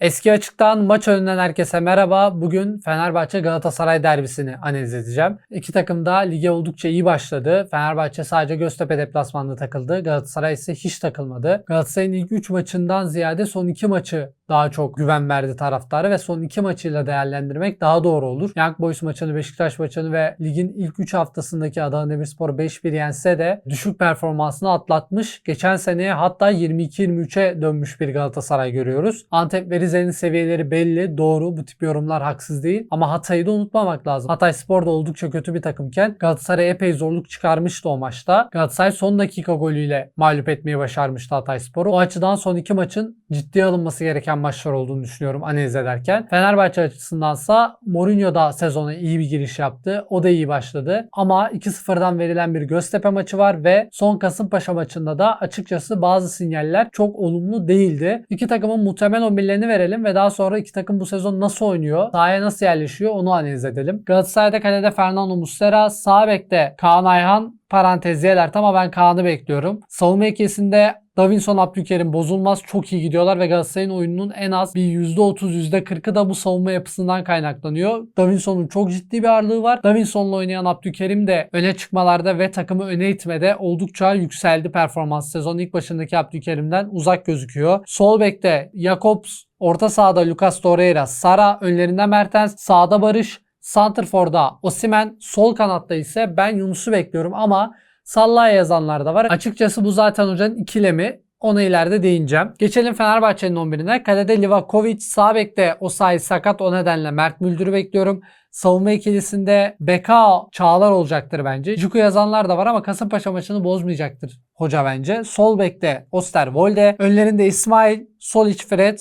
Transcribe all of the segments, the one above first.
Eski açıktan maç önünden herkese merhaba. Bugün Fenerbahçe Galatasaray derbisini analiz edeceğim. İki takım da lige oldukça iyi başladı. Fenerbahçe sadece Göztepe deplasmanında takıldı. Galatasaray ise hiç takılmadı. Galatasaray'ın ilk 3 maçından ziyade son 2 maçı daha çok güven verdi taraftarı ve son 2 maçıyla değerlendirmek daha doğru olur. Young Boys maçını, Beşiktaş maçını ve ligin ilk 3 haftasındaki Adana Demirspor 5-1 yense de düşük performansını atlatmış. Geçen seneye hatta 22-23'e dönmüş bir Galatasaray görüyoruz. Antep ve Rize'nin seviyeleri belli, doğru. Bu tip yorumlar haksız değil. Ama Hatay'ı da unutmamak lazım. Hatay Spor da oldukça kötü bir takımken Galatasaray epey zorluk çıkarmıştı o maçta. Galatasaray son dakika golüyle mağlup etmeyi başarmıştı Hatay Spor'u. O açıdan son iki maçın ciddiye alınması gereken maçlar olduğunu düşünüyorum analiz ederken. Fenerbahçe açısındansa Mourinho da sezona iyi bir giriş yaptı. O da iyi başladı. Ama 2-0'dan verilen bir Göztepe maçı var ve son Kasımpaşa maçında da açıkçası bazı sinyaller çok olumlu değildi. İki takımın muhtemel 11'lerini verelim ve daha sonra iki takım bu sezon nasıl oynuyor, sahaya nasıl yerleşiyor onu analiz edelim. Galatasaray'da kalede Fernando Muslera, sağ bekte Kaan Ayhan, parantez Yelert ama ben Kaan'ı bekliyorum. Savunma ikisinde Davinson Abdülkerim bozulmaz çok iyi gidiyorlar ve Galatasaray'ın oyununun en az bir %30 %40'ı da bu savunma yapısından kaynaklanıyor. Davinson'un çok ciddi bir ağırlığı var. Davinson'la oynayan Abdülkerim de öne çıkmalarda ve takımı öne itmede oldukça yükseldi performans. Sezon ilk başındaki Abdülkerim'den uzak gözüküyor. Sol bekte Jakobs, orta sahada Lucas Torreira, Sara, önlerinde Mertens, sağda Barış, Santrfor'da Osimen, sol kanatta ise ben Yunus'u bekliyorum ama Sallaya yazanlar da var. Açıkçası bu zaten hocanın ikilemi. Ona ileride değineceğim. Geçelim Fenerbahçe'nin 11'ine. Kalede Livakovic, sağ bekte Osayi sakat o nedenle Mert Müldür'ü bekliyorum. Savunma ikilisinde Bekao Çağlar olacaktır bence. Cuku yazanlar da var ama Kasımpaşa maçını bozmayacaktır hoca bence. Sol bekte Osterwolde. Önlerinde İsmail, sol iç Fred.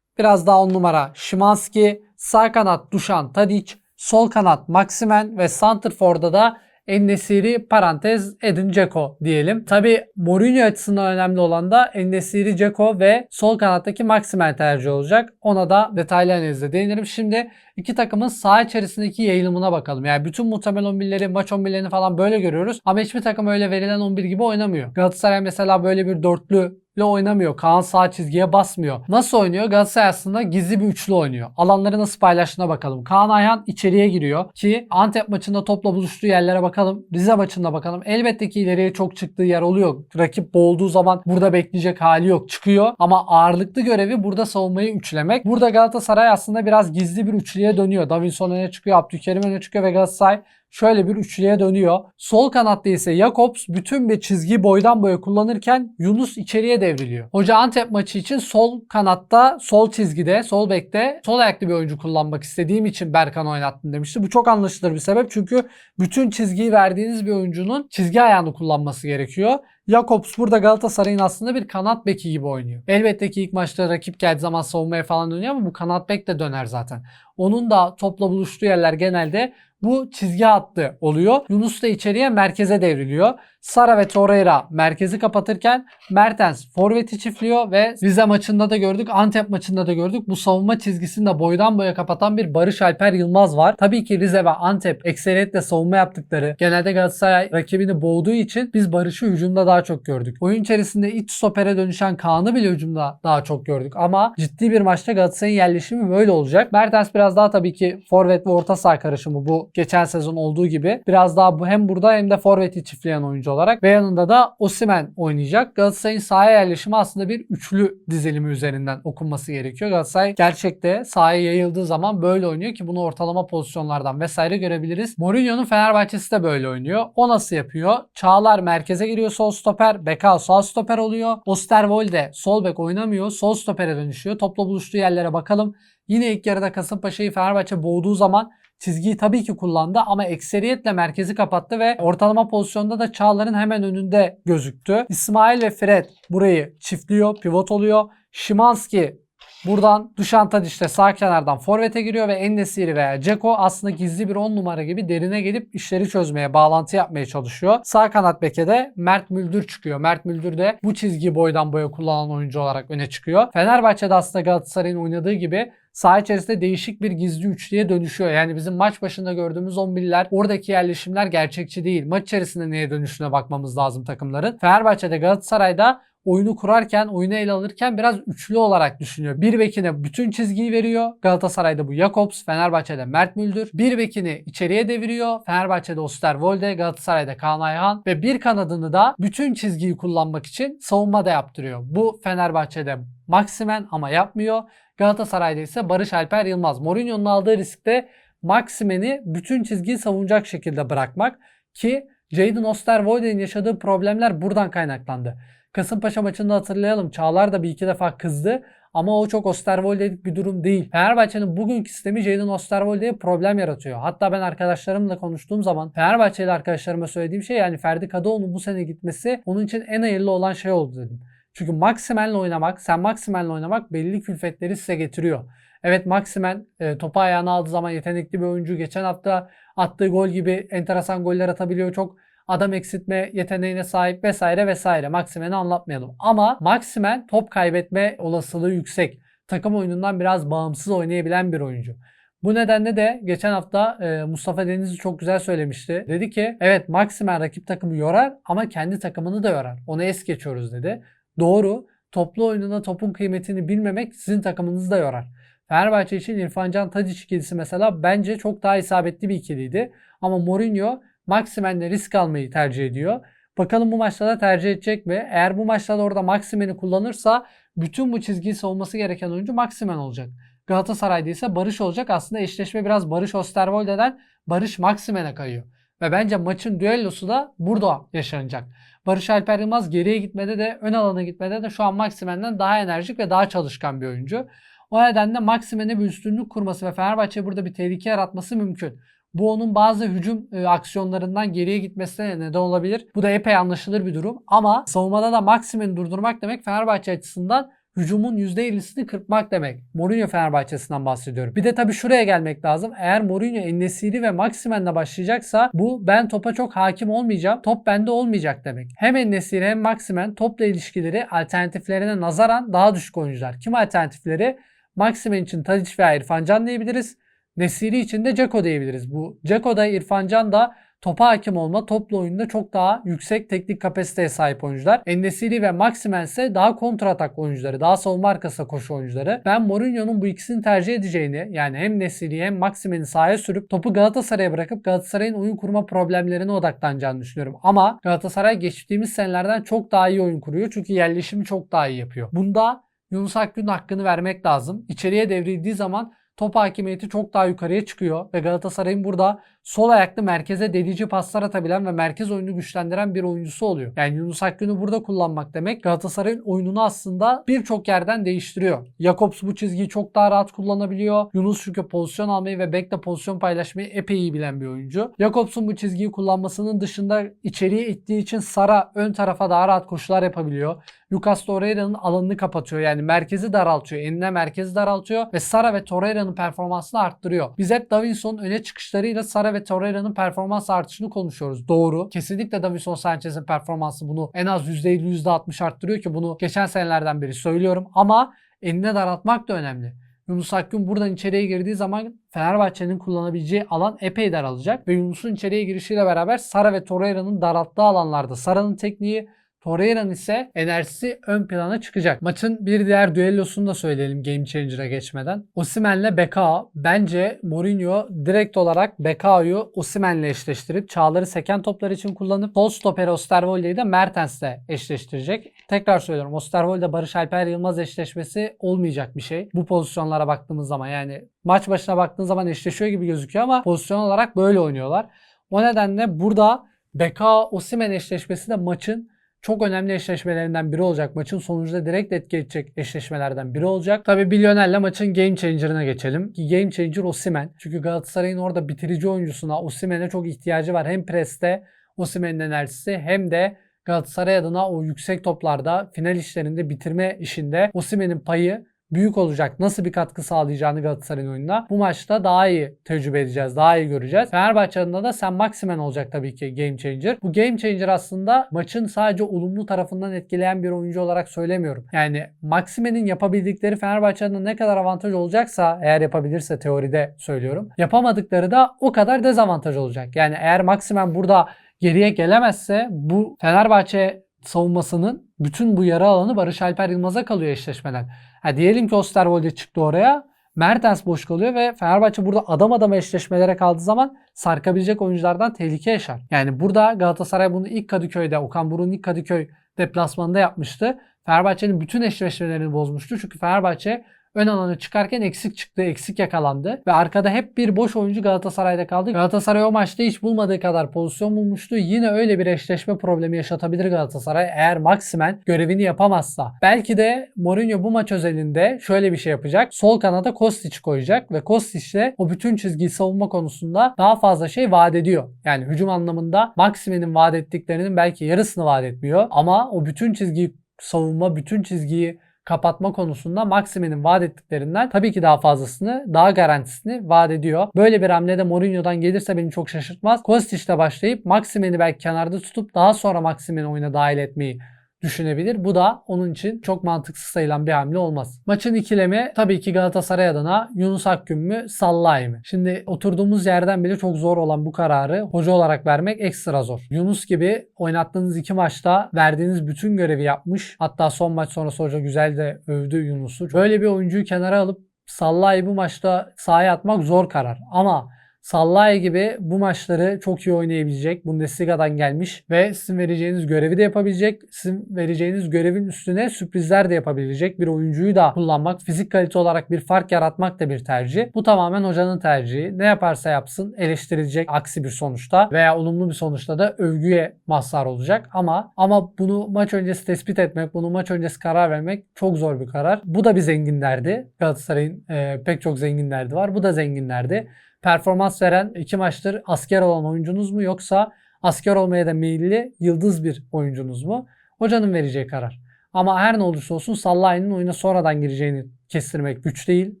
Biraz daha on numara Şimanski. Sağ kanat Dušan Tadic. Sol kanat Maximen ve Santrfor'da da Ennesiri parantez Edin Dzeko diyelim. Tabi Mourinho açısından önemli olan da Ennesiri, Dzeko ve sol kanattaki Maximen tercih olacak. Ona da detaylı analizde değinelim. Şimdi iki takımın saha içerisindeki yayılımına bakalım. Yani bütün muhtemel 11'leri, maç 11'lerini falan böyle görüyoruz. Ama hiçbir takım öyle verilen 11 gibi oynamıyor. Galatasaray mesela böyle bir dörtlü oynamıyor. Kaan sağ çizgiye basmıyor. Nasıl oynuyor? Galatasaray aslında gizli bir üçlü oynuyor. Alanları nasıl paylaştığına bakalım. Kaan Ayhan içeriye giriyor ki Antep maçında topla buluştuğu yerlere bakalım. Rize maçında bakalım. Elbette ki ileriye çok çıktığı yer oluyor. Rakip boğulduğu zaman burada bekleyecek hali yok. Çıkıyor ama ağırlıklı görevi burada savunmayı üçlemek. Burada Galatasaray aslında biraz gizli bir üçlüye dönüyor. Davinson öne çıkıyor, Abdülkerim öne çıkıyor ve Galatasaray şöyle bir üçlüye dönüyor. Sol kanatta ise Jakobs bütün bir çizgi boydan boya kullanırken Yunus içeriye devriliyor. Hoca Antep maçı için sol kanatta, sol çizgide, sol bekte sol ayaklı bir oyuncu kullanmak istediğim için Berkan oynattım demişti. Bu çok anlaşılır bir sebep çünkü bütün çizgiyi verdiğiniz bir oyuncunun çizgi ayağını kullanması gerekiyor. Jakobs burada Galatasaray'ın aslında bir kanat beki gibi oynuyor. Elbette ki ilk maçta rakip geldiği zaman savunmaya falan dönüyor ama bu kanat bek de döner zaten. Onun da topla buluştuğu yerler genelde bu çizgi hattı oluyor. Yunus da içeriye merkeze devriliyor. Sara ve Torreira merkezi kapatırken Mertens forveti çiftliyor ve Rize maçında da gördük, Antep maçında da gördük. Bu savunma çizgisini de boydan boya kapatan bir Barış Alper Yılmaz var. Tabii ki Rize ve Antep ekseriyetle savunma yaptıkları, genelde Galatasaray rakibini boğduğu için biz Barış'ı hücumda daha çok gördük. Oyun içerisinde iç stopere dönüşen Kaan'ı bile hücumda daha çok gördük. Ama ciddi bir maçta Galatasaray'ın yerleşimi böyle olacak. Mertens biraz daha tabii ki forvet ve orta saha karışımı bu geçen sezon olduğu gibi. Biraz daha bu hem burada hem de forveti çiftleyen oyuncu olarak ve yanında da Osimen oynayacak. Galatasaray'ın sahaya yerleşimi aslında bir üçlü dizilimi üzerinden okunması gerekiyor. Galatasaray gerçekte sahaya yayıldığı zaman böyle oynuyor ki bunu ortalama pozisyonlardan vesaire görebiliriz. Mourinho'nun Fenerbahçe'si de böyle oynuyor. O nasıl yapıyor? Çağlar merkeze giriyor sol stoper. Bekao sağ stoper oluyor. Osterwolde sol bek oynamıyor. Sol stopere dönüşüyor. Topla buluştuğu yerlere bakalım. Yine ilk yarıda Kasımpaşa'yı Fenerbahçe boğduğu zaman çizgiyi tabii ki kullandı ama ekseriyetle merkezi kapattı ve ortalama pozisyonda da Çağlar'ın hemen önünde gözüktü. İsmail ve Fred burayı çiftliyor, pivot oluyor. Şimanski Buradan Dušan Tadić sağ kenardan forvete giriyor ve Ennesiri veya Ceko aslında gizli bir 10 numara gibi derine gelip işleri çözmeye, bağlantı yapmaya çalışıyor. Sağ kanat beke de Mert Müldür çıkıyor. Mert Müldür de bu çizgiyi boydan boya kullanan oyuncu olarak öne çıkıyor. Fenerbahçe'de aslında Galatasaray'ın oynadığı gibi saha içerisinde değişik bir gizli üçlüye dönüşüyor. Yani bizim maç başında gördüğümüz 11'ler oradaki yerleşimler gerçekçi değil. Maç içerisinde neye dönüşüne bakmamız lazım takımların. Fenerbahçe'de Galatasaray'da oyunu kurarken, oyunu ele alırken biraz üçlü olarak düşünüyor. Bir bekine bütün çizgiyi veriyor. Galatasaray'da bu Jakobs, Fenerbahçe'de Mert Müldür. Bir bekini içeriye deviriyor. Fenerbahçe'de Osterwolde, Galatasaray'da Kaan Ayhan ve bir kanadını da bütün çizgiyi kullanmak için savunmada yaptırıyor. Bu Fenerbahçe'de Maximen ama yapmıyor. Galatasaray'da ise Barış Alper Yılmaz. Mourinho'nun aldığı riskte Maximen'i bütün çizgiyi savunacak şekilde bırakmak ki Jadon Osterwolde'nin yaşadığı problemler buradan kaynaklandı. Kasımpaşa maçında hatırlayalım. Çağlar da bir iki defa kızdı. Ama o çok Osterwolde'lik bir durum değil. Fenerbahçe'nin bugünkü sistemi Jadon Osterwolde'ye problem yaratıyor. Hatta ben arkadaşlarımla konuştuğum zaman Fenerbahçeli arkadaşlarıma söylediğim şey yani Ferdi Kadıoğlu'nun bu sene gitmesi onun için en hayırlı olan şey oldu dedim. Çünkü Maximen'le oynamak, sen Maximen'le oynamak belli külfetleri size getiriyor. Evet Maximen e, topu ayağına aldığı zaman yetenekli bir oyuncu. Geçen hafta attığı gol gibi enteresan goller atabiliyor. Çok adam eksiltme yeteneğine sahip vesaire vesaire. Maximen'i anlatmayalım. Ama Maximen top kaybetme olasılığı yüksek. Takım oyunundan biraz bağımsız oynayabilen bir oyuncu. Bu nedenle de geçen hafta e, Mustafa Denizli çok güzel söylemişti. Dedi ki evet Maximen rakip takımı yorar ama kendi takımını da yorar. Onu es geçiyoruz dedi. Doğru. Toplu oyununa topun kıymetini bilmemek sizin takımınızı da yorar. Fenerbahçe için İrfan Can Tadic ikilisi mesela bence çok daha isabetli bir ikiliydi. Ama Mourinho Maximen'le risk almayı tercih ediyor. Bakalım bu maçta da tercih edecek mi? Eğer bu maçta da orada Maximen'i kullanırsa bütün bu çizgiyi savunması gereken oyuncu Maximen olacak. Galatasaray'da ise Barış olacak. Aslında eşleşme biraz Barış Osterwolde'den Barış Maximen'e kayıyor. Ve bence maçın düellosu da burada yaşanacak. Barış Alper Yılmaz geriye gitmede de ön alana gitmede de şu an Maximen'den daha enerjik ve daha çalışkan bir oyuncu. O nedenle Maximen'e bir üstünlük kurması ve Fenerbahçe burada bir tehlike yaratması mümkün. Bu onun bazı hücum e, aksiyonlarından geriye gitmesine neden olabilir. Bu da epey anlaşılır bir durum. Ama savunmada da Maximen'i durdurmak demek Fenerbahçe açısından hücumun %50'sini kırpmak demek. Mourinho Fenerbahçe'sinden bahsediyorum. Bir de tabii şuraya gelmek lazım. Eğer Mourinho Ennesiri ve Maximen'le başlayacaksa bu ben topa çok hakim olmayacağım. Top bende olmayacak demek. Hem Ennesiri hem Maximen topla ilişkileri alternatiflerine nazaran daha düşük oyuncular. Kim alternatifleri? Maximen için Tadic veya İrfan Can diyebiliriz. Nesiri için de Ceko diyebiliriz. Bu Ceko da İrfan Can da topa hakim olma, toplu oyunda çok daha yüksek teknik kapasiteye sahip oyuncular. Ennesiri ve Maximen ise daha kontratak oyuncuları, daha savunma arkasında koşu oyuncuları. Ben Mourinho'nun bu ikisini tercih edeceğini yani hem Nesiri'yi hem Maximen'i sahaya sürüp topu Galatasaray'a bırakıp Galatasaray'ın oyun kurma problemlerine odaklanacağını düşünüyorum. Ama Galatasaray geçtiğimiz senelerden çok daha iyi oyun kuruyor çünkü yerleşimi çok daha iyi yapıyor. Bunda Yunus Akgün'ün hakkını vermek lazım. İçeriye devrildiği zaman top hakimiyeti çok daha yukarıya çıkıyor ve Galatasaray'ın burada sol ayaklı merkeze delici paslar atabilen ve merkez oyunu güçlendiren bir oyuncusu oluyor. Yani Yunus Akgün'ü burada kullanmak demek Galatasaray'ın oyununu aslında birçok yerden değiştiriyor. Jakobs bu çizgiyi çok daha rahat kullanabiliyor. Yunus çünkü pozisyon almayı ve bekle pozisyon paylaşmayı epey iyi bilen bir oyuncu. Jakobs'un bu çizgiyi kullanmasının dışında içeriye ittiği için Sara ön tarafa daha rahat koşular yapabiliyor. Lucas Torreira'nın alanını kapatıyor. Yani merkezi daraltıyor. Enine merkezi daraltıyor ve Sara ve Torreira'nın performansını arttırıyor. Biz hep Davinson'un öne çıkışlarıyla Sara ve Torreira'nın performans artışını konuşuyoruz. Doğru. Kesinlikle Davinson Sanchez'in performansı bunu en az %50 %60 arttırıyor ki bunu geçen senelerden beri söylüyorum. Ama enine daraltmak da önemli. Yunus Akgün buradan içeriye girdiği zaman Fenerbahçe'nin kullanabileceği alan epey daralacak ve Yunus'un içeriye girişiyle beraber Sara ve Torreira'nın daralttığı alanlarda Sara'nın tekniği Torreira'nın ise enerjisi ön plana çıkacak. Maçın bir diğer düellosunu da söyleyelim Game Changer'a geçmeden. Osimhen'le Bekao. Bence Mourinho direkt olarak Bekao'yu Osimhen'le eşleştirip Çağlar'ı seken toplar için kullanıp sol stoper Osterwolde'yi de Mertens'le eşleştirecek. Tekrar söylüyorum Osterwolde Barış Alper Yılmaz eşleşmesi olmayacak bir şey. Bu pozisyonlara baktığımız zaman yani maç başına baktığın zaman eşleşiyor gibi gözüküyor ama pozisyon olarak böyle oynuyorlar. O nedenle burada Bekao Osimhen eşleşmesi de maçın çok önemli eşleşmelerinden biri olacak. Maçın sonucunda direkt etki edecek eşleşmelerden biri olacak. Tabi Bilyoner'le maçın game changer'ına geçelim. Ki game changer Osimen. Çünkü Galatasaray'ın orada bitirici oyuncusuna Osimen'e çok ihtiyacı var. Hem preste Osimen'in enerjisi hem de Galatasaray adına o yüksek toplarda final işlerinde bitirme işinde Osimen'in payı büyük olacak. Nasıl bir katkı sağlayacağını Galatasaray'ın oyununa bu maçta daha iyi tecrübe edeceğiz. Daha iyi göreceğiz. Fenerbahçe da Sen Maximen olacak tabii ki game changer. Bu game changer aslında maçın sadece olumlu tarafından etkileyen bir oyuncu olarak söylemiyorum. Yani Maximen'in yapabildikleri Fenerbahçe ne kadar avantaj olacaksa eğer yapabilirse teoride söylüyorum. Yapamadıkları da o kadar dezavantaj olacak. Yani eğer Maximen burada geriye gelemezse bu Fenerbahçe savunmasının bütün bu yara alanı Barış Alper Yılmaz'a kalıyor eşleşmeden. Ha diyelim ki Osterwolde çıktı oraya. Mertens boş kalıyor ve Fenerbahçe burada adam adama eşleşmelere kaldığı zaman sarkabilecek oyunculardan tehlike yaşar. Yani burada Galatasaray bunu ilk Kadıköy'de, Okan Buruk'un ilk Kadıköy deplasmanında yapmıştı. Fenerbahçe'nin bütün eşleşmelerini bozmuştu. Çünkü Fenerbahçe ön alana çıkarken eksik çıktı, eksik yakalandı. Ve arkada hep bir boş oyuncu Galatasaray'da kaldı. Galatasaray o maçta hiç bulmadığı kadar pozisyon bulmuştu. Yine öyle bir eşleşme problemi yaşatabilir Galatasaray eğer Maximen görevini yapamazsa. Belki de Mourinho bu maç özelinde şöyle bir şey yapacak. Sol kanada Kostic koyacak ve Kostic de o bütün çizgiyi savunma konusunda daha fazla şey vaat ediyor. Yani hücum anlamında Maximen'in vaat ettiklerinin belki yarısını vaat etmiyor. Ama o bütün çizgiyi savunma, bütün çizgiyi kapatma konusunda Maxime'nin vaat ettiklerinden tabii ki daha fazlasını, daha garantisini vaat ediyor. Böyle bir hamle de Mourinho'dan gelirse beni çok şaşırtmaz. Kostic'le başlayıp Maxime'ni belki kenarda tutup daha sonra Maxime'ni oyuna dahil etmeyi düşünebilir. Bu da onun için çok mantıksız sayılan bir hamle olmaz. Maçın ikilemi tabii ki Galatasaray adına Yunus Akgün mü Sallay mı? Şimdi oturduğumuz yerden bile çok zor olan bu kararı hoca olarak vermek ekstra zor. Yunus gibi oynattığınız iki maçta verdiğiniz bütün görevi yapmış. Hatta son maç sonrası hoca güzel de övdü Yunus'u. Böyle bir oyuncuyu kenara alıp Sallay'ı bu maçta sahaya atmak zor karar. Ama Sallay gibi bu maçları çok iyi oynayabilecek. Bundesliga'dan gelmiş ve sizin vereceğiniz görevi de yapabilecek. Sizin vereceğiniz görevin üstüne sürprizler de yapabilecek bir oyuncuyu da kullanmak, fizik kalite olarak bir fark yaratmak da bir tercih. Bu tamamen hocanın tercihi. Ne yaparsa yapsın eleştirilecek aksi bir sonuçta veya olumlu bir sonuçta da övgüye mazhar olacak. Ama ama bunu maç öncesi tespit etmek, bunu maç öncesi karar vermek çok zor bir karar. Bu da bir zenginlerdi. Galatasaray'ın e, pek çok zenginlerdi var. Bu da zenginlerdi performans veren iki maçtır asker olan oyuncunuz mu yoksa asker olmaya da meyilli yıldız bir oyuncunuz mu? Hocanın vereceği karar. Ama her ne olursa olsun Sallai'nin oyuna sonradan gireceğini kestirmek güç değil.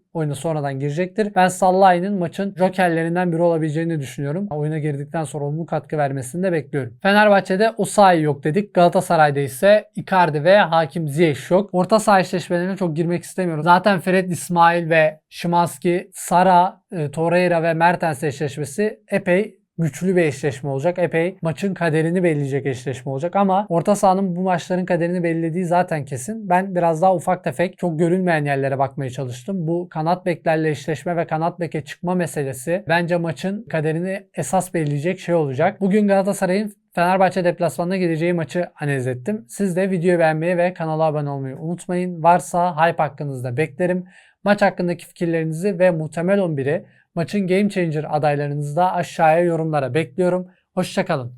Oyuna sonradan girecektir. Ben Sallai'nin maçın jokerlerinden biri olabileceğini düşünüyorum. Oyuna girdikten sonra olumlu katkı vermesini de bekliyorum. Fenerbahçe'de Osayi yok dedik. Galatasaray'da ise Icardi ve Hakim Ziyech yok. Orta saha eşleşmelerine çok girmek istemiyorum. Zaten Fred İsmail ve Şimanski, Sara, e, Torreira ve Mertens eşleşmesi epey güçlü bir eşleşme olacak. Epey maçın kaderini belirleyecek eşleşme olacak ama orta sahanın bu maçların kaderini belirlediği zaten kesin. Ben biraz daha ufak tefek çok görünmeyen yerlere bakmaya çalıştım. Bu kanat beklerle eşleşme ve kanat beke çıkma meselesi bence maçın kaderini esas belirleyecek şey olacak. Bugün Galatasaray'ın Fenerbahçe deplasmanına gideceği maçı analiz ettim. Siz de videoyu beğenmeyi ve kanala abone olmayı unutmayın. Varsa hype hakkınızda beklerim. Maç hakkındaki fikirlerinizi ve muhtemel 11'i maçın game changer adaylarınızı da aşağıya yorumlara bekliyorum. Hoşçakalın.